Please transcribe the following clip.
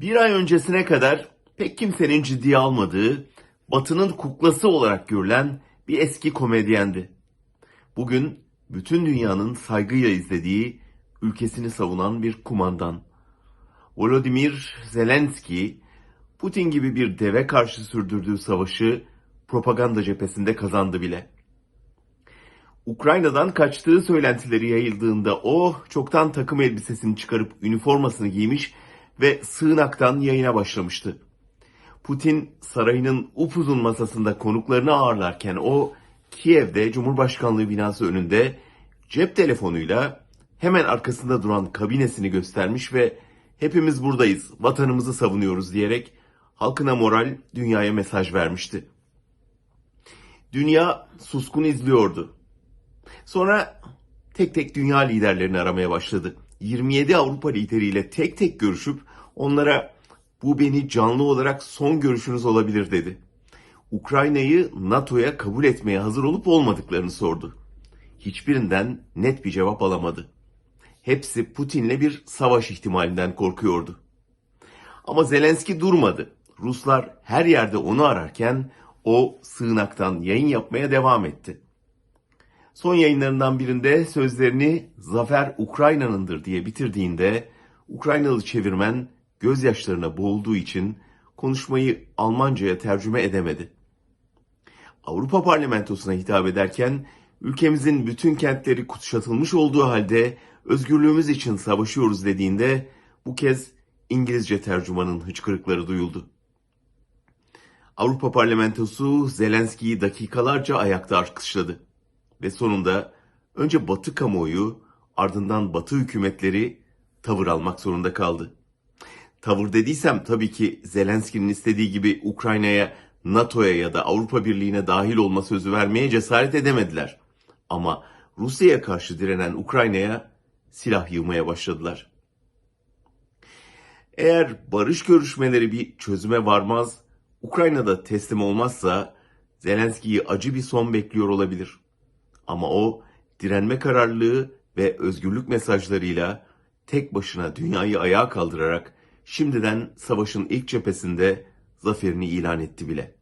Bir ay öncesine kadar pek kimsenin ciddiye almadığı, Batı'nın kuklası olarak görülen bir eski komedyendi. Bugün bütün dünyanın saygıyla izlediği, ülkesini savunan bir kumandan. Volodymyr Zelenski, Putin gibi bir deve karşı sürdürdüğü savaşı propaganda cephesinde kazandı bile. Ukrayna'dan kaçtığı söylentileri yayıldığında o çoktan takım elbisesini çıkarıp üniformasını giymiş ve sığınaktan yayına başlamıştı. Putin sarayının upuzun masasında konuklarını ağırlarken o Kiev'de Cumhurbaşkanlığı binası önünde cep telefonuyla hemen arkasında duran kabinesini göstermiş ve hepimiz buradayız, vatanımızı savunuyoruz diyerek halkına moral, dünyaya mesaj vermişti. Dünya suskun izliyordu. Sonra tek tek dünya liderlerini aramaya başladı. 27 Avrupa lideriyle tek tek görüşüp onlara bu beni canlı olarak son görüşünüz olabilir dedi. Ukrayna'yı NATO'ya kabul etmeye hazır olup olmadıklarını sordu. Hiçbirinden net bir cevap alamadı. Hepsi Putin'le bir savaş ihtimalinden korkuyordu. Ama Zelenski durmadı. Ruslar her yerde onu ararken o sığınaktan yayın yapmaya devam etti. Son yayınlarından birinde sözlerini Zafer Ukrayna'nındır diye bitirdiğinde Ukraynalı çevirmen gözyaşlarına boğulduğu için konuşmayı Almanca'ya tercüme edemedi. Avrupa Parlamentosu'na hitap ederken ülkemizin bütün kentleri kutuşatılmış olduğu halde özgürlüğümüz için savaşıyoruz dediğinde bu kez İngilizce tercümanın hıçkırıkları duyuldu. Avrupa Parlamentosu Zelenski'yi dakikalarca ayakta alkışladı ve sonunda önce Batı kamuoyu ardından Batı hükümetleri tavır almak zorunda kaldı. Tavır dediysem tabii ki Zelenski'nin istediği gibi Ukrayna'ya, NATO'ya ya da Avrupa Birliği'ne dahil olma sözü vermeye cesaret edemediler. Ama Rusya'ya karşı direnen Ukrayna'ya silah yığmaya başladılar. Eğer barış görüşmeleri bir çözüme varmaz, Ukrayna'da teslim olmazsa Zelenski'yi acı bir son bekliyor olabilir. Ama o direnme kararlılığı ve özgürlük mesajlarıyla tek başına dünyayı ayağa kaldırarak şimdiden savaşın ilk cephesinde zaferini ilan etti bile.